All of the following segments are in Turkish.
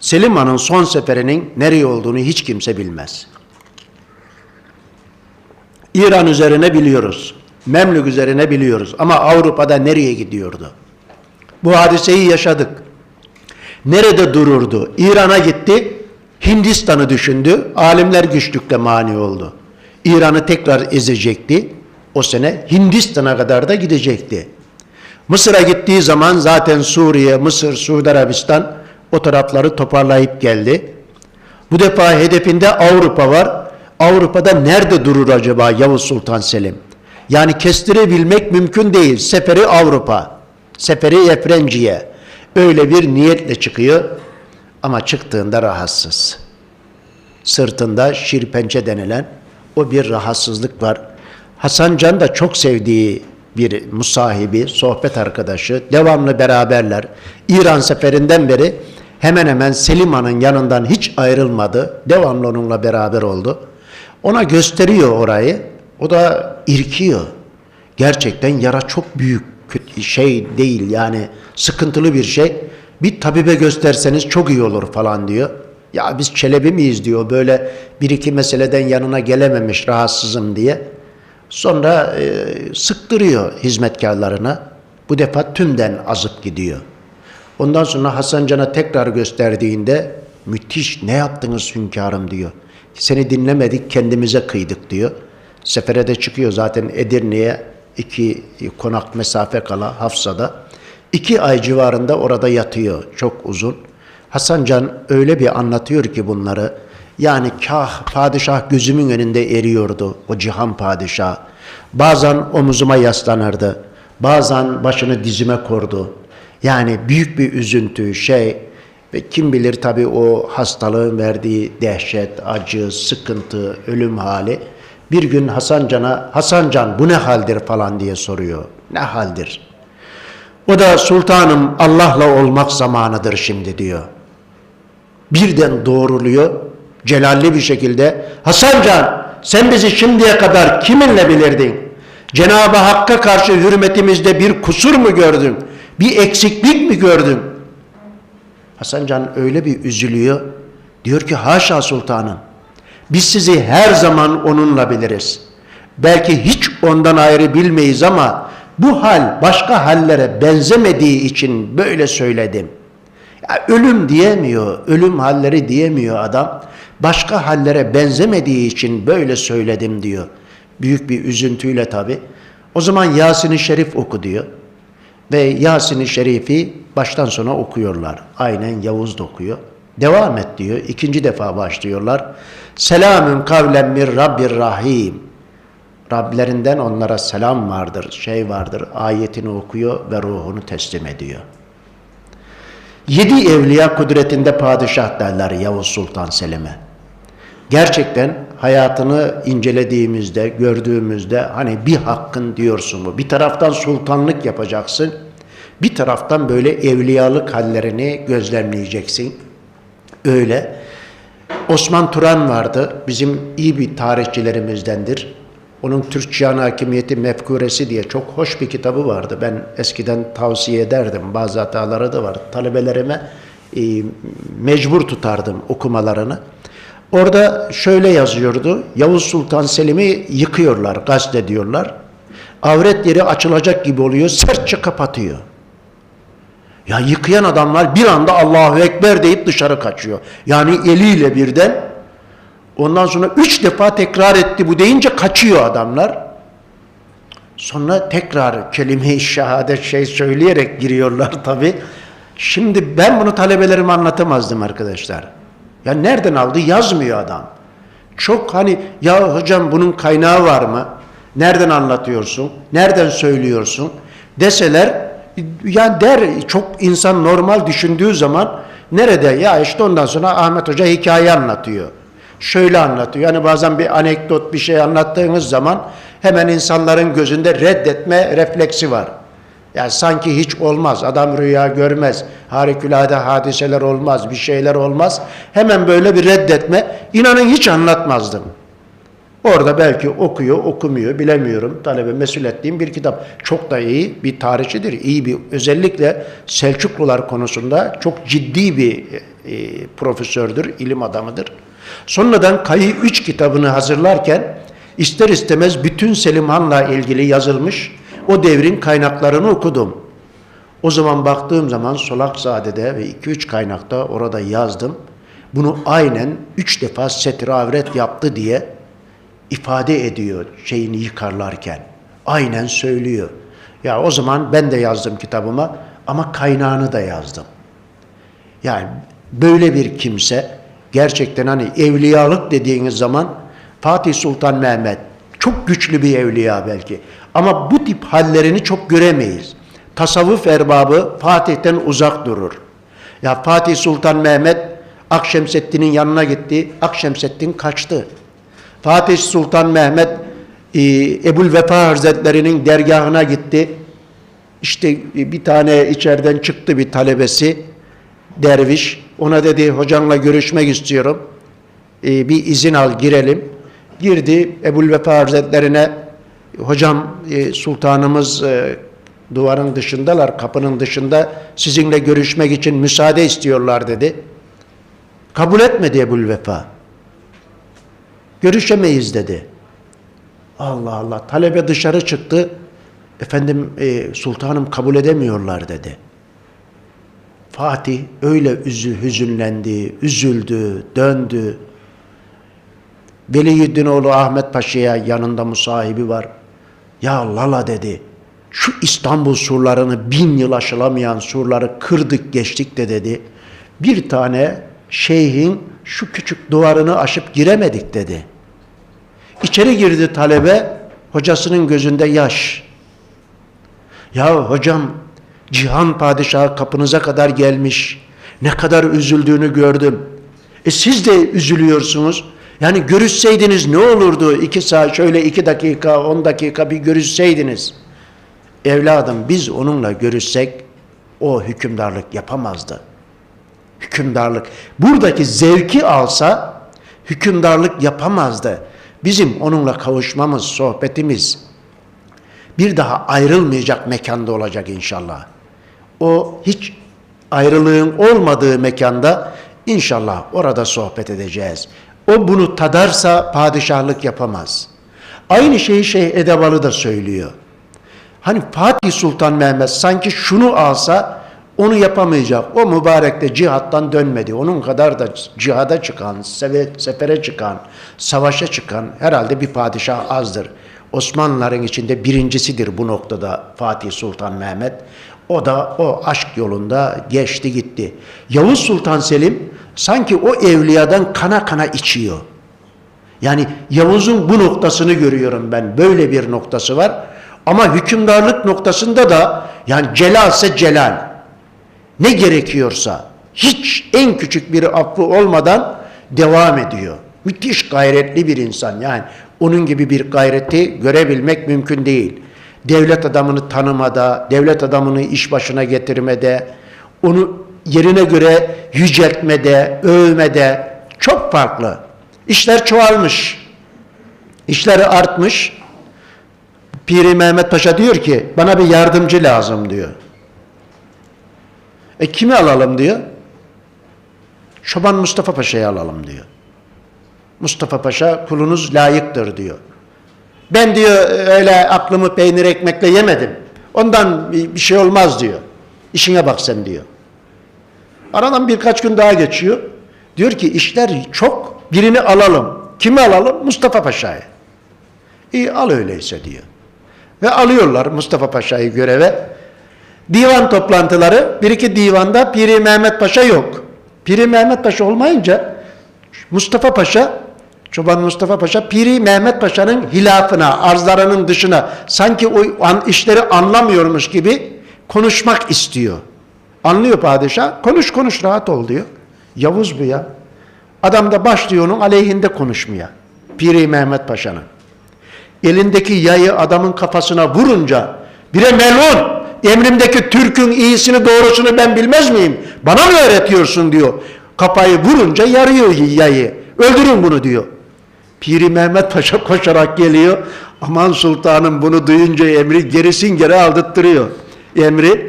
Selim Han'ın son seferinin nereye olduğunu hiç kimse bilmez. İran üzerine biliyoruz. Memlük üzerine biliyoruz. Ama Avrupa'da nereye gidiyordu? Bu hadiseyi yaşadık. Nerede dururdu? İran'a gitti. Hindistan'ı düşündü. Alimler güçlükle mani oldu. İran'ı tekrar ezecekti. O sene Hindistan'a kadar da gidecekti. Mısır'a gittiği zaman zaten Suriye, Mısır, Suudi Arabistan o tarafları toparlayıp geldi. Bu defa hedefinde Avrupa var. Avrupa'da nerede durur acaba Yavuz Sultan Selim? Yani kestirebilmek mümkün değil. Seferi Avrupa, seferi Efrenciye. Öyle bir niyetle çıkıyor ama çıktığında rahatsız. Sırtında şirpençe denilen o bir rahatsızlık var. Hasan Can da çok sevdiği bir musahibi, sohbet arkadaşı. Devamlı beraberler. İran seferinden beri hemen hemen Selim Han'ın yanından hiç ayrılmadı. Devamlı onunla beraber oldu. Ona gösteriyor orayı. O da irkiyor. Gerçekten yara çok büyük şey değil yani sıkıntılı bir şey. Bir tabibe gösterseniz çok iyi olur falan diyor. Ya biz çelebi miyiz diyor böyle bir iki meseleden yanına gelememiş rahatsızım diye. Sonra e, sıktırıyor hizmetkarlarına. Bu defa tümden azıp gidiyor. Ondan sonra Hasan Can'a tekrar gösterdiğinde müthiş ne yaptınız hünkârım diyor. Seni dinlemedik kendimize kıydık diyor. Sefere de çıkıyor zaten Edirne'ye iki konak mesafe kala Hafsa'da. iki ay civarında orada yatıyor çok uzun. Hasan Can öyle bir anlatıyor ki bunları. Yani kah padişah gözümün önünde eriyordu o cihan padişah. Bazen omuzuma yaslanırdı. Bazen başını dizime kordu. Yani büyük bir üzüntü şey ve kim bilir tabii o hastalığın verdiği dehşet, acı, sıkıntı, ölüm hali. Bir gün Hasan Can'a Hasan Can bu ne haldir falan diye soruyor. Ne haldir? O da sultanım Allah'la olmak zamanıdır şimdi diyor. Birden doğruluyor celalli bir şekilde. Hasan Can sen bizi şimdiye kadar kiminle bilirdin? Cenab-ı Hakk'a karşı hürmetimizde bir kusur mu gördün? Bir eksiklik mi gördün? Hasan Can öyle bir üzülüyor. Diyor ki haşa sultanım. Biz sizi her zaman onunla biliriz. Belki hiç ondan ayrı bilmeyiz ama bu hal başka hallere benzemediği için böyle söyledim. Ya ölüm diyemiyor, ölüm halleri diyemiyor adam. Başka hallere benzemediği için böyle söyledim diyor. Büyük bir üzüntüyle tabi. O zaman Yasin-i Şerif oku diyor. Ve Yasin-i Şerif'i baştan sona okuyorlar. Aynen Yavuz da okuyor. Devam et diyor. İkinci defa başlıyorlar. Selamün kavlen mir Rabbir Rahim. Rablerinden onlara selam vardır, şey vardır. Ayetini okuyor ve ruhunu teslim ediyor. Yedi evliya kudretinde padişah derler Yavuz Sultan Selim'e. Gerçekten hayatını incelediğimizde, gördüğümüzde hani bir hakkın diyorsun bu. Bir taraftan sultanlık yapacaksın. Bir taraftan böyle evliyalık hallerini gözlemleyeceksin. Öyle. Osman Turan vardı. Bizim iyi bir tarihçilerimizdendir. Onun Türk Cihan Hakimiyeti Mefkuresi diye çok hoş bir kitabı vardı. Ben eskiden tavsiye ederdim. Bazı hataları da var. Talebelerime e, mecbur tutardım okumalarını. Orada şöyle yazıyordu. Yavuz Sultan Selim'i yıkıyorlar, gazetediyorlar. Avret yeri açılacak gibi oluyor, sertçe kapatıyor. Ya yıkayan adamlar bir anda Allahu Ekber deyip dışarı kaçıyor. Yani eliyle birden ondan sonra üç defa tekrar etti bu deyince kaçıyor adamlar. Sonra tekrar kelime-i şehadet şey söyleyerek giriyorlar tabi. Şimdi ben bunu talebelerime anlatamazdım arkadaşlar. Ya nereden aldı yazmıyor adam. Çok hani ya hocam bunun kaynağı var mı? Nereden anlatıyorsun? Nereden söylüyorsun? Deseler yani der çok insan normal düşündüğü zaman nerede ya işte ondan sonra Ahmet Hoca hikaye anlatıyor. Şöyle anlatıyor. Yani bazen bir anekdot bir şey anlattığınız zaman hemen insanların gözünde reddetme refleksi var. Yani sanki hiç olmaz. Adam rüya görmez. Harikulade hadiseler olmaz. Bir şeyler olmaz. Hemen böyle bir reddetme. İnanın hiç anlatmazdım. Orada belki okuyor, okumuyor, bilemiyorum. Talebe mesul ettiğim bir kitap. Çok da iyi bir tarihçidir. İyi bir, özellikle Selçuklular konusunda çok ciddi bir e, profesördür, ilim adamıdır. Sonradan Kayı 3 kitabını hazırlarken ister istemez bütün Selim Han'la ilgili yazılmış o devrin kaynaklarını okudum. O zaman baktığım zaman Solakzade'de ve 2-3 kaynakta orada yazdım. Bunu aynen 3 defa setir avret yaptı diye ifade ediyor şeyini yıkarlarken. Aynen söylüyor. Ya o zaman ben de yazdım kitabıma ama kaynağını da yazdım. Yani böyle bir kimse gerçekten hani evliyalık dediğiniz zaman Fatih Sultan Mehmet çok güçlü bir evliya belki. Ama bu tip hallerini çok göremeyiz. Tasavvuf erbabı Fatih'ten uzak durur. Ya Fatih Sultan Mehmet Akşemseddin'in yanına gitti. Akşemseddin kaçtı. Fatih Sultan Mehmet e, Ebul Vefa Hazretleri'nin dergahına gitti. İşte bir tane içeriden çıktı bir talebesi derviş. Ona dedi hocanla görüşmek istiyorum. E, bir izin al girelim. Girdi Ebul Vefa Hazretlerine hocam e, sultanımız e, duvarın dışındalar kapının dışında sizinle görüşmek için müsaade istiyorlar dedi. Kabul etmedi Ebul Vefa. Görüşemeyiz dedi. Allah Allah. Talebe dışarı çıktı. Efendim e, sultanım kabul edemiyorlar dedi. Fatih öyle üzü, hüzünlendi, üzüldü, döndü. Veliüddin oğlu Ahmet Paşa'ya yanında musahibi var. Ya Lala dedi. Şu İstanbul surlarını bin yıl aşılamayan surları kırdık geçtik de dedi. Bir tane şeyhin şu küçük duvarını aşıp giremedik dedi. İçeri girdi talebe, hocasının gözünde yaş. Ya hocam, cihan padişahı kapınıza kadar gelmiş. Ne kadar üzüldüğünü gördüm. E siz de üzülüyorsunuz. Yani görüşseydiniz ne olurdu? İki saat şöyle iki dakika, on dakika bir görüşseydiniz. Evladım biz onunla görüşsek o hükümdarlık yapamazdı. Hükümdarlık. Buradaki zevki alsa hükümdarlık yapamazdı. Bizim onunla kavuşmamız, sohbetimiz bir daha ayrılmayacak mekanda olacak inşallah. O hiç ayrılığın olmadığı mekanda inşallah orada sohbet edeceğiz. O bunu tadarsa padişahlık yapamaz. Aynı şeyi Şeyh Edebalı da söylüyor. Hani Fatih Sultan Mehmet sanki şunu alsa onu yapamayacak. O mübarek de cihattan dönmedi. Onun kadar da cihada çıkan, sefere çıkan, savaşa çıkan herhalde bir padişah azdır. Osmanlıların içinde birincisidir bu noktada Fatih Sultan Mehmet. O da o aşk yolunda geçti gitti. Yavuz Sultan Selim sanki o evliyadan kana kana içiyor. Yani Yavuz'un bu noktasını görüyorum ben. Böyle bir noktası var. Ama hükümdarlık noktasında da yani celalse celal. Ne gerekiyorsa hiç en küçük bir affı olmadan devam ediyor. Müthiş gayretli bir insan yani. Onun gibi bir gayreti görebilmek mümkün değil. Devlet adamını tanımada, devlet adamını iş başına getirmede, onu yerine göre yüceltmede, övmede çok farklı. İşler çoğalmış. İşleri artmış. Piri Mehmet Paşa diyor ki bana bir yardımcı lazım diyor. E kimi alalım diyor. Çoban Mustafa Paşa'yı alalım diyor. Mustafa Paşa kulunuz layıktır diyor. Ben diyor öyle aklımı peynir ekmekle yemedim. Ondan bir, şey olmaz diyor. İşine bak sen diyor. Aradan birkaç gün daha geçiyor. Diyor ki işler çok birini alalım. Kimi alalım? Mustafa Paşa'yı. İyi al öyleyse diyor. Ve alıyorlar Mustafa Paşa'yı göreve. Divan toplantıları, bir iki divanda Piri Mehmet Paşa yok. Piri Mehmet Paşa olmayınca Mustafa Paşa, Çoban Mustafa Paşa, Piri Mehmet Paşa'nın hilafına, arzlarının dışına sanki o an, işleri anlamıyormuş gibi konuşmak istiyor. Anlıyor padişah, konuş konuş rahat ol diyor. Yavuz bu ya. Adam da başlıyor onun aleyhinde konuşmaya. Piri Mehmet Paşa'nın. Elindeki yayı adamın kafasına vurunca bire melun emrimdeki Türk'ün iyisini doğrusunu ben bilmez miyim? Bana mı öğretiyorsun diyor. Kafayı vurunca yarıyor yayı. Öldürün bunu diyor. Piri Mehmet Paşa koşarak geliyor. Aman sultanım bunu duyunca emri gerisin geri aldırttırıyor. Emri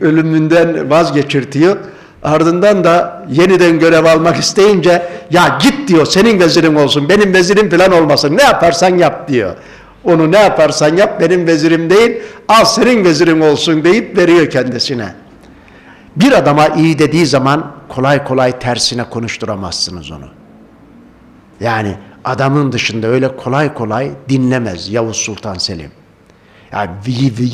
ölümünden vazgeçirtiyor. Ardından da yeniden görev almak isteyince ya git diyor senin vezirin olsun benim vezirim falan olmasın ne yaparsan yap diyor. Onu ne yaparsan yap benim vezirim değil al senin vezirin olsun deyip veriyor kendisine. Bir adama iyi dediği zaman kolay kolay tersine konuşturamazsınız onu. Yani adamın dışında öyle kolay kolay dinlemez Yavuz Sultan Selim. Yani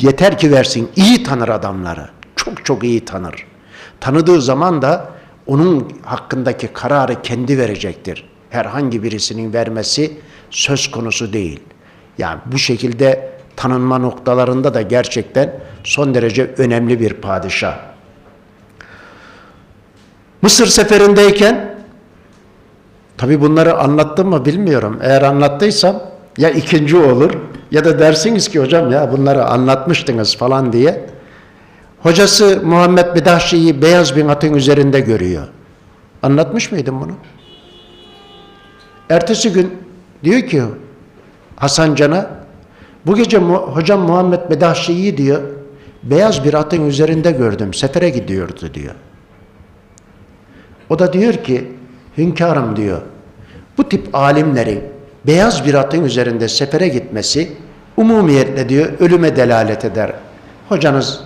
yeter ki versin iyi tanır adamları. Çok çok iyi tanır. Tanıdığı zaman da onun hakkındaki kararı kendi verecektir. Herhangi birisinin vermesi söz konusu değil. Yani bu şekilde tanınma noktalarında da gerçekten son derece önemli bir padişah. Mısır seferindeyken tabi bunları anlattım mı bilmiyorum. Eğer anlattıysam ya ikinci olur ya da dersiniz ki hocam ya bunları anlatmıştınız falan diye. Hocası Muhammed Bedahşi'yi beyaz bir atın üzerinde görüyor. Anlatmış mıydım bunu? Ertesi gün diyor ki Hasan Can'a bu gece hocam Muhammed Bedahşi'yi diyor beyaz bir atın üzerinde gördüm. Sefere gidiyordu diyor. O da diyor ki hünkârım diyor bu tip alimlerin beyaz bir atın üzerinde sefere gitmesi umumiyetle diyor ölüme delalet eder. Hocanız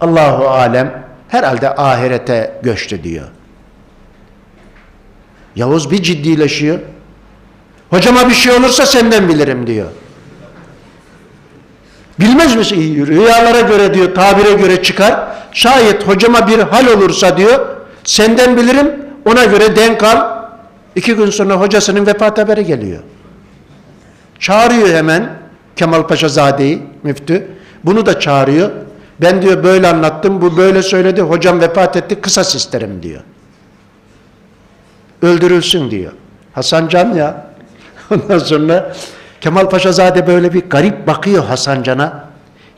Allahu alem herhalde ahirete göçtü diyor. Yavuz bir ciddileşiyor. Hocama bir şey olursa senden bilirim diyor. Bilmez misin? Rüyalara göre diyor, tabire göre çıkar. Şayet hocama bir hal olursa diyor, senden bilirim, ona göre denk al. İki gün sonra hocasının vefat haberi geliyor. Çağırıyor hemen Kemal Paşa Zade'yi, müftü. Bunu da çağırıyor. Ben diyor böyle anlattım, bu böyle söyledi, hocam vefat etti, kısas isterim diyor. Öldürülsün diyor. Hasan Can ya. Ondan sonra Kemal Paşazade böyle bir garip bakıyor Hasan Can'a.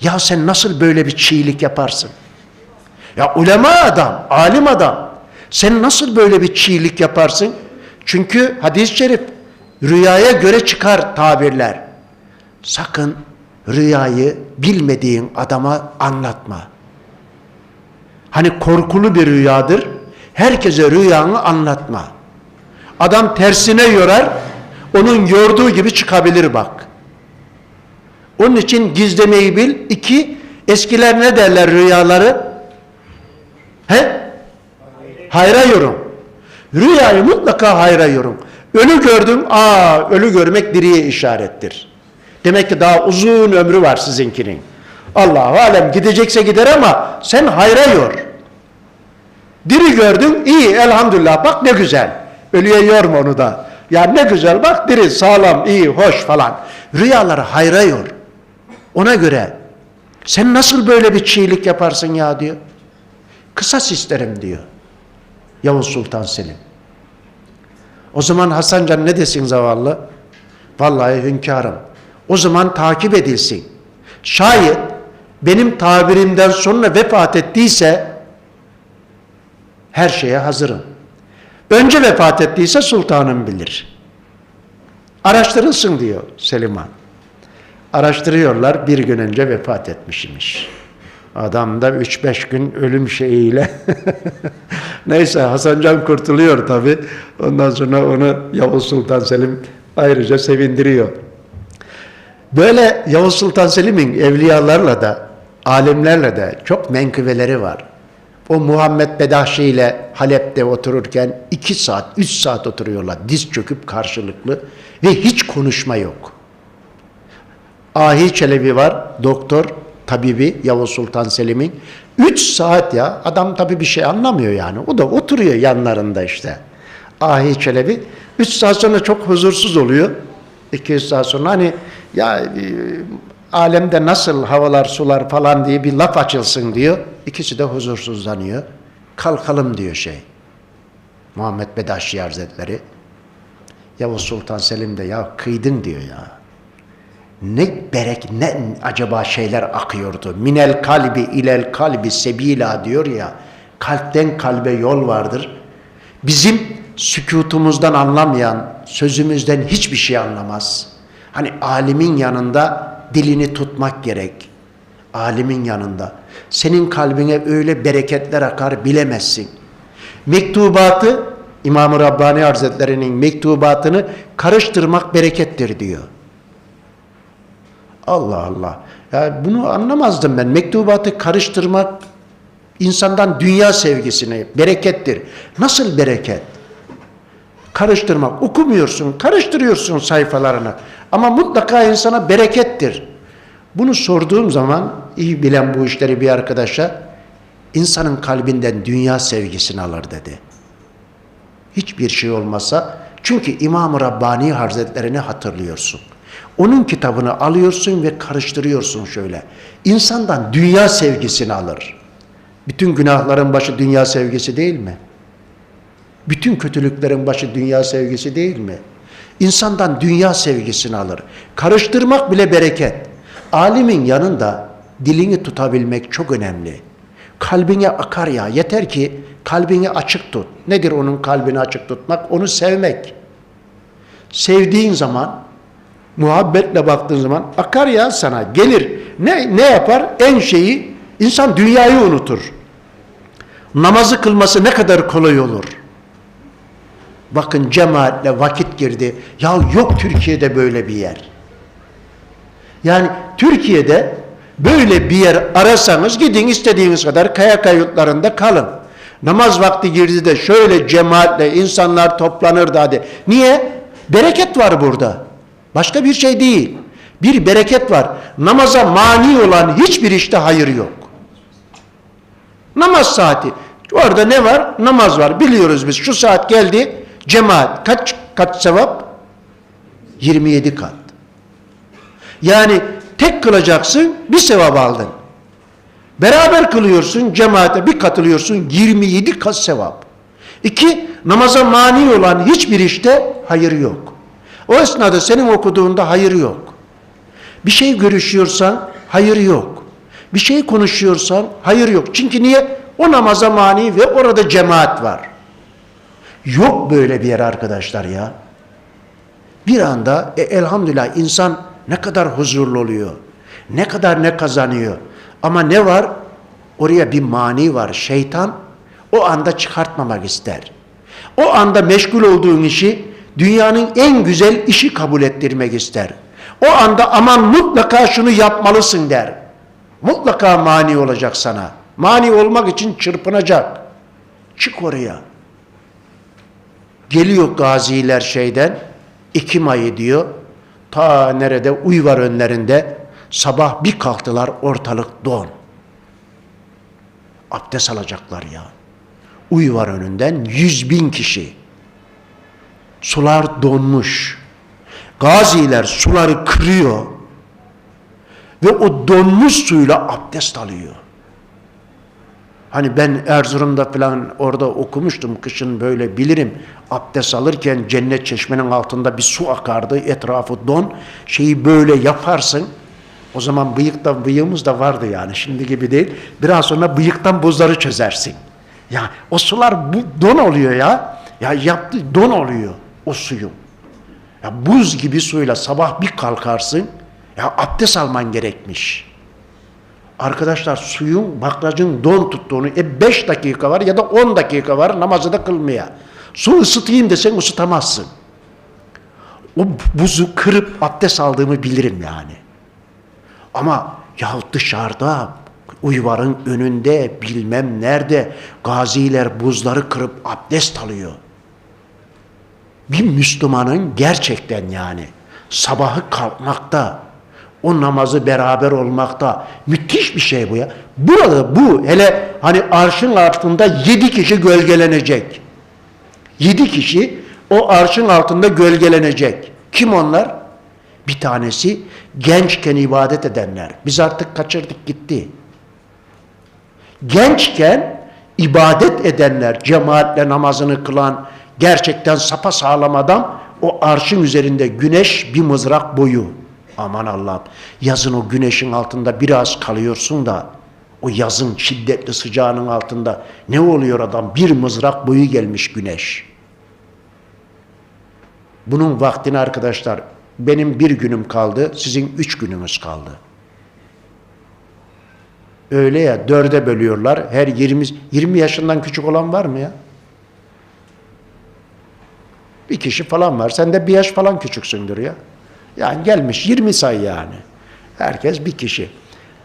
Ya sen nasıl böyle bir çiğlik yaparsın? Ya ulema adam, alim adam. Sen nasıl böyle bir çiğlik yaparsın? Çünkü hadis-i şerif rüyaya göre çıkar tabirler. Sakın rüyayı bilmediğin adama anlatma. Hani korkulu bir rüyadır. Herkese rüyanı anlatma. Adam tersine yorar, onun gördüğü gibi çıkabilir bak. Onun için gizlemeyi bil. İki, eskiler ne derler rüyaları? He? Hayra yorum. Rüyayı mutlaka hayra yorum. Ölü gördüm, aa ölü görmek diriye işarettir. Demek ki daha uzun ömrü var sizinkinin. Allahu alem gidecekse gider ama sen hayra yor. Diri gördün, iyi elhamdülillah bak ne güzel. Ölüye yorma onu da. Ya ne güzel bak diri sağlam iyi hoş falan. Rüyaları hayra yor. Ona göre sen nasıl böyle bir çiğlik yaparsın ya diyor. Kısas isterim diyor. Yavuz Sultan Selim. O zaman Hasan Can ne desin zavallı? Vallahi hünkârım. O zaman takip edilsin. Şayet benim tabirimden sonra vefat ettiyse her şeye hazırım. Önce vefat ettiyse sultanım bilir. Araştırılsın diyor Seliman. Araştırıyorlar bir gün önce vefat etmişmiş. Adam da 3-5 gün ölüm şeyiyle. Neyse Hasan Can kurtuluyor tabi. Ondan sonra onu Yavuz Sultan Selim ayrıca sevindiriyor. Böyle Yavuz Sultan Selim'in evliyalarla da, alimlerle de çok menkıbeleri var. O Muhammed Bedahşi ile Halep'te otururken iki saat, üç saat oturuyorlar diz çöküp karşılıklı ve hiç konuşma yok. Ahi Çelebi var, doktor, tabibi Yavuz Sultan Selim'in. Üç saat ya, adam tabi bir şey anlamıyor yani. O da oturuyor yanlarında işte. Ahi Çelebi. Üç saat sonra çok huzursuz oluyor. İki üç saat sonra hani ya e, alemde nasıl havalar sular falan diye bir laf açılsın diyor. İkisi de huzursuzlanıyor. Kalkalım diyor şey. Muhammed Bedaşi Hazretleri. Yavuz Sultan Selim de ya kıydın diyor ya. Ne berek ne acaba şeyler akıyordu. Minel kalbi ilel kalbi sebila diyor ya. Kalpten kalbe yol vardır. Bizim sükutumuzdan anlamayan, sözümüzden hiçbir şey anlamaz. Hani alimin yanında dilini tutmak gerek. Alimin yanında. Senin kalbine öyle bereketler akar bilemezsin. Mektubatı İmam-ı Rabbani Hazretleri'nin mektubatını karıştırmak berekettir diyor. Allah Allah. Ya bunu anlamazdım ben. Mektubatı karıştırmak insandan dünya sevgisine berekettir. Nasıl bereket? Karıştırmak. Okumuyorsun, karıştırıyorsun sayfalarını. Ama mutlaka insana berekettir. Bunu sorduğum zaman iyi bilen bu işleri bir arkadaşa insanın kalbinden dünya sevgisini alır dedi. Hiçbir şey olmasa çünkü İmam-ı Rabbani Hazretlerini hatırlıyorsun. Onun kitabını alıyorsun ve karıştırıyorsun şöyle. İnsandan dünya sevgisini alır. Bütün günahların başı dünya sevgisi değil mi? Bütün kötülüklerin başı dünya sevgisi değil mi? İnsandan dünya sevgisini alır. Karıştırmak bile bereket. Alimin yanında dilini tutabilmek çok önemli. Kalbine akar ya. Yeter ki kalbini açık tut. Nedir onun kalbini açık tutmak? Onu sevmek. Sevdiğin zaman, muhabbetle baktığın zaman akar ya sana. Gelir. Ne, ne yapar? En şeyi insan dünyayı unutur. Namazı kılması ne kadar kolay olur. Bakın cemaatle vakit girdi. Ya yok Türkiye'de böyle bir yer. Yani Türkiye'de böyle bir yer arasanız gidin istediğiniz kadar kaya kayıtlarında kalın. Namaz vakti girdi de şöyle cemaatle insanlar toplanırdı hadi. Niye? Bereket var burada. Başka bir şey değil. Bir bereket var. Namaza mani olan hiçbir işte hayır yok. Namaz saati. Orada ne var? Namaz var. Biliyoruz biz. Şu saat geldi. Cemaat. Kaç kat sevap? 27 kat. Yani tek kılacaksın bir sevap aldın. Beraber kılıyorsun cemaate bir katılıyorsun 27 kat sevap. İki namaza mani olan hiçbir işte hayır yok. O esnada senin okuduğunda hayır yok. Bir şey görüşüyorsan hayır yok. Bir şey konuşuyorsan hayır yok. Çünkü niye? O namaza mani ve orada cemaat var. Yok böyle bir yer arkadaşlar ya. Bir anda e, elhamdülillah insan ne kadar huzurlu oluyor. Ne kadar ne kazanıyor. Ama ne var? Oraya bir mani var. Şeytan o anda çıkartmamak ister. O anda meşgul olduğun işi dünyanın en güzel işi kabul ettirmek ister. O anda aman mutlaka şunu yapmalısın der. Mutlaka mani olacak sana. Mani olmak için çırpınacak. Çık oraya. Geliyor gaziler şeyden. Ekim ayı diyor. Ta nerede uy var önlerinde. Sabah bir kalktılar ortalık don. Abdest alacaklar ya. Uy var önünden yüz bin kişi. Sular donmuş. Gaziler suları kırıyor. Ve o donmuş suyla abdest alıyor. Hani ben Erzurum'da falan orada okumuştum kışın böyle bilirim. Abdest alırken cennet çeşmenin altında bir su akardı. Etrafı don. Şeyi böyle yaparsın. O zaman bıyıkta bıyığımız da vardı yani şimdi gibi değil. Biraz sonra bıyıktan buzları çözersin. Ya o sular bu don oluyor ya. Ya yaptı don oluyor o suyun. Ya buz gibi suyla sabah bir kalkarsın. Ya abdest alman gerekmiş. Arkadaşlar suyun bakracın don tuttuğunu e 5 dakika var ya da 10 dakika var namazı da kılmaya. Su ısıtayım desen ısıtamazsın. O buzu kırıp abdest aldığımı bilirim yani. Ama ya dışarıda uyvarın önünde bilmem nerede gaziler buzları kırıp abdest alıyor. Bir Müslümanın gerçekten yani sabahı kalkmakta, o namazı beraber olmakta müthiş bir şey bu ya. Burada bu hele hani arşın altında yedi kişi gölgelenecek. Yedi kişi o arşın altında gölgelenecek. Kim onlar? Bir tanesi gençken ibadet edenler. Biz artık kaçırdık gitti. Gençken ibadet edenler, cemaatle namazını kılan, gerçekten sapa sağlam adam, o arşın üzerinde güneş bir mızrak boyu. Aman Allah'ım yazın o güneşin altında biraz kalıyorsun da o yazın şiddetli sıcağının altında ne oluyor adam? Bir mızrak boyu gelmiş güneş. Bunun vaktini arkadaşlar benim bir günüm kaldı, sizin üç gününüz kaldı. Öyle ya dörde bölüyorlar. Her 20, 20 yaşından küçük olan var mı ya? Bir kişi falan var. Sen de bir yaş falan küçüksündür ya. Yani gelmiş 20 say yani. Herkes bir kişi.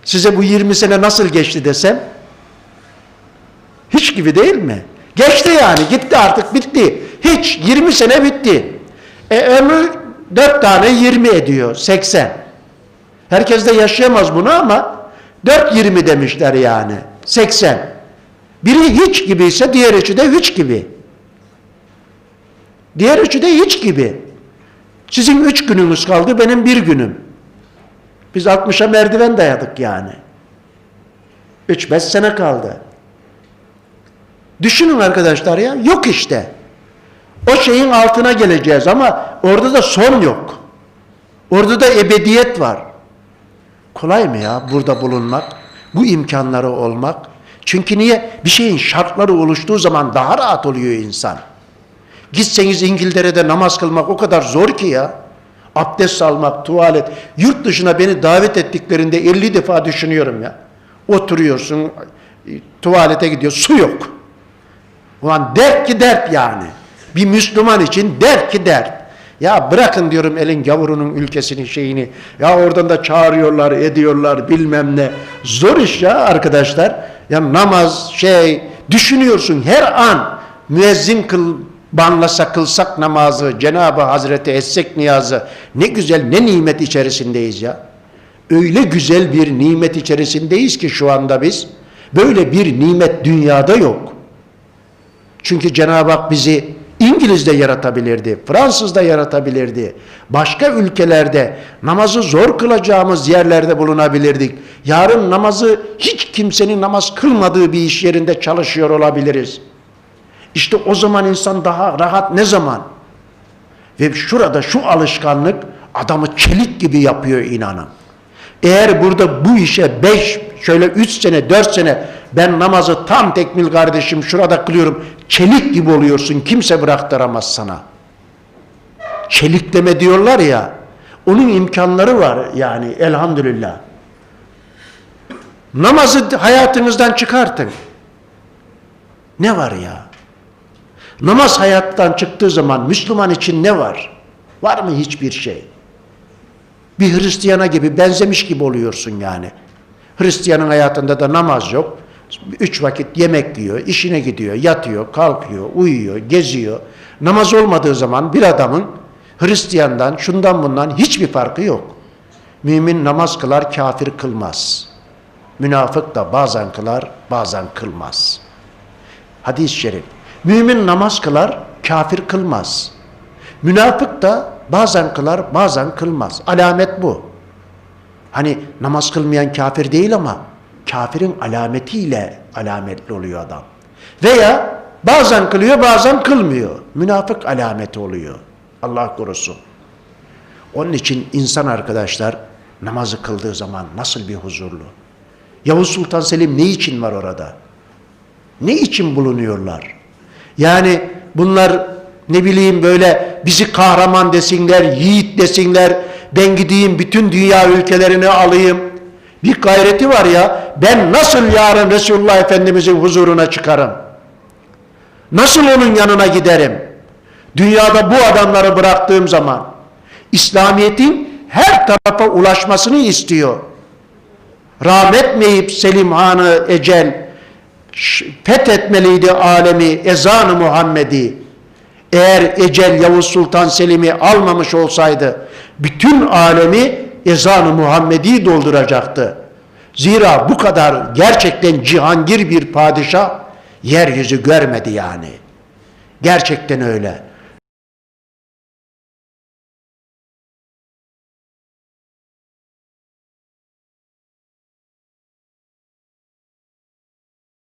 Size bu 20 sene nasıl geçti desem hiç gibi değil mi? Geçti yani gitti artık bitti. Hiç 20 sene bitti. E ömrü 4 tane 20 ediyor 80. Herkes de yaşayamaz bunu ama 4 20 demişler yani 80. Biri hiç gibi ise diğer üçü de hiç gibi. Diğer üçü de hiç gibi. Sizin üç gününüz kaldı, benim bir günüm. Biz 60'a merdiven dayadık yani. 3-5 sene kaldı. Düşünün arkadaşlar ya, yok işte. O şeyin altına geleceğiz ama orada da son yok. Orada da ebediyet var. Kolay mı ya burada bulunmak? Bu imkanları olmak? Çünkü niye? Bir şeyin şartları oluştuğu zaman daha rahat oluyor insan. Gitseniz İngiltere'de namaz kılmak o kadar zor ki ya. Abdest almak, tuvalet. Yurt dışına beni davet ettiklerinde 50 defa düşünüyorum ya. Oturuyorsun, tuvalete gidiyor, su yok. Ulan dert ki dert yani. Bir Müslüman için dert ki dert. Ya bırakın diyorum elin gavurunun ülkesinin şeyini. Ya oradan da çağırıyorlar, ediyorlar bilmem ne. Zor iş ya arkadaşlar. Ya namaz şey düşünüyorsun her an müezzin kıl banlasa kılsak namazı, Cenab-ı Hazreti etsek niyazı. Ne güzel ne nimet içerisindeyiz ya. Öyle güzel bir nimet içerisindeyiz ki şu anda biz. Böyle bir nimet dünyada yok. Çünkü Cenab-ı Hak bizi İngiliz de yaratabilirdi, Fransız da yaratabilirdi. Başka ülkelerde namazı zor kılacağımız yerlerde bulunabilirdik. Yarın namazı hiç kimsenin namaz kılmadığı bir iş yerinde çalışıyor olabiliriz. İşte o zaman insan daha rahat ne zaman? Ve şurada şu alışkanlık adamı çelik gibi yapıyor inanın. Eğer burada bu işe beş, şöyle üç sene, dört sene ben namazı tam tekmil kardeşim şurada kılıyorum. Çelik gibi oluyorsun. Kimse bıraktıramaz sana. Çelikleme diyorlar ya. Onun imkanları var yani elhamdülillah. Namazı hayatınızdan çıkartın. Ne var ya? Namaz hayattan çıktığı zaman Müslüman için ne var? Var mı hiçbir şey? Bir Hristiyana gibi benzemiş gibi oluyorsun yani. Hristiyanın hayatında da namaz yok. Üç vakit yemek yiyor, işine gidiyor, yatıyor, kalkıyor, uyuyor, geziyor. Namaz olmadığı zaman bir adamın Hristiyandan, şundan bundan hiçbir farkı yok. Mümin namaz kılar, kafir kılmaz. Münafık da bazen kılar, bazen kılmaz. Hadis-i şerif. Mümin namaz kılar, kafir kılmaz. Münafık da bazen kılar, bazen kılmaz. Alamet bu. Hani namaz kılmayan kafir değil ama kafirin alametiyle alametli oluyor adam. Veya bazen kılıyor, bazen kılmıyor. Münafık alameti oluyor. Allah korusun. Onun için insan arkadaşlar namazı kıldığı zaman nasıl bir huzurlu. Yavuz Sultan Selim ne için var orada? Ne için bulunuyorlar? Yani bunlar ne bileyim böyle bizi kahraman desinler, yiğit desinler, ben gideyim bütün dünya ülkelerini alayım. Bir gayreti var ya, ben nasıl yarın Resulullah Efendimizin huzuruna çıkarım? Nasıl onun yanına giderim? Dünyada bu adamları bıraktığım zaman, İslamiyet'in her tarafa ulaşmasını istiyor. Rahmetmeyip Selim Han'ı ecel, fethetmeliydi alemi ezanı Muhammedi. Eğer ecel Yavuz Sultan Selim'i almamış olsaydı bütün alemi ezanı Muhammedi dolduracaktı. Zira bu kadar gerçekten cihangir bir padişah yeryüzü görmedi yani. Gerçekten öyle.